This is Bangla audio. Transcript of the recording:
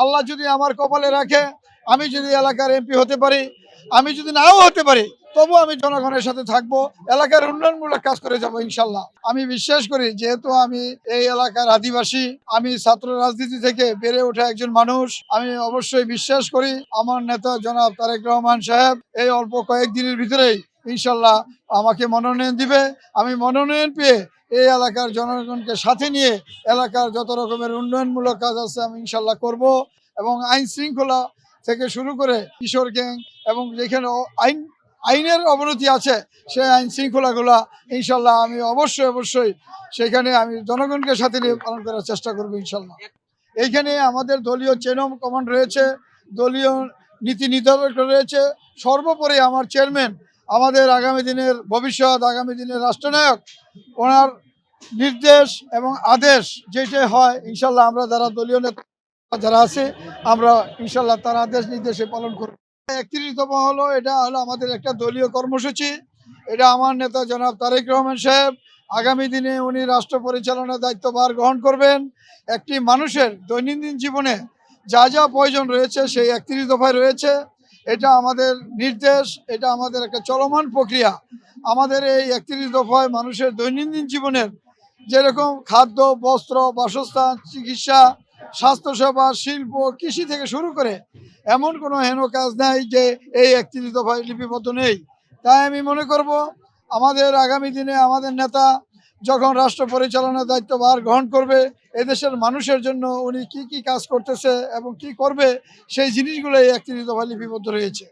আল্লাহ যদি আমার কপালে রাখে, আমি যদি এলাকার এমপি হতে পারি, আমি যদি নাও হতে পারি তবু আমি জনগণের সাথে থাকব, এলাকার উন্নয়নমূলক কাজ করে যাব ইনশাল্লাহ। আমি বিশ্বাস করি, যেহেতু আমি এই এলাকার আদিবাসী, আমি ছাত্র রাজনীতি থেকে বেড়ে ওঠা একজন মানুষ, আমি অবশ্যই বিশ্বাস করি, আমার নেতা জনাব তারেক রহমান সাহেব এই অল্প কয়েকদিনের ভিতরেই ইনশাল্লাহ আমাকে মনোনয়ন দিবে। আমি মনোনয়ন পেয়ে এই এলাকার জনগণকে সাথে নিয়ে এলাকার যত রকমের উন্নয়নমূলক কাজ আছে আমি ইনশাল্লাহ করব এবং আইন শৃঙ্খলা থেকে শুরু করে কিশোর গ্যাং এবং যেখানে আইন, আইনের অবনতি আছে সেই আইন শৃঙ্খলাগুলা ইনশাল্লাহ আমি অবশ্যই অবশ্যই সেখানে আমি জনগণকে সাথে নিয়ে পালন করার চেষ্টা করব ইনশাল্লাহ। এইখানে আমাদের দলীয় চেনম কমান্ড রয়েছে, দলীয় নীতি নির্ধারক রয়েছে, সর্বোপরি আমার চেয়ারম্যান, আমাদের আগামী দিনের ভবিষ্যৎ, আগামী দিনের রাষ্ট্রনায়ক ওনার নির্দেশ এবং আদেশ যেটাই হয়, ইনশাল্লাহ আমরা যারা দলীয় নেতা যারা আছে, আমরা ইনশাল্লাহ তার আদেশ নির্দেশে পালন করব। একত্রিশতম হলো, এটা হলো আমাদের একটা দলীয় কর্মসূচি। এটা আমার নেতা জনাব তারেক রহমান সাহেব, আগামী দিনে উনি রাষ্ট্র পরিচালনার দায়িত্বভার গ্রহণ করবেন। একটি মানুষের দৈনন্দিন জীবনে যা যা প্রয়োজন রয়েছে, সেই একত্রিশ দফায় রয়েছে। এটা আমাদের নির্দেশ, এটা আমাদের একটা চলমান প্রক্রিয়া। আমাদের এই একত্রিশ দফায় মানুষের দৈনন্দিন জীবনের যেরকম খাদ্য, বস্ত্র, বাসস্থান, চিকিৎসা, স্বাস্থ্যসেবা, শিল্প, কৃষি থেকে শুরু করে এমন কোনো হেন কাজ নাই যে এই একত্রিশ দফায় লিপিবদ্ধ নেই। তাই আমি মনে করব, আমাদের আগামী দিনে আমাদের নেতা যখন রাষ্ট্র পরিচালনার দায়িত্বভার গ্রহণ করবে, এদেশের মানুষের জন্য উনি কি কি কাজ করতেছে এবং কি করবে, সেই জিনিসগুলোই দফায় লিপিবদ্ধ রয়েছে।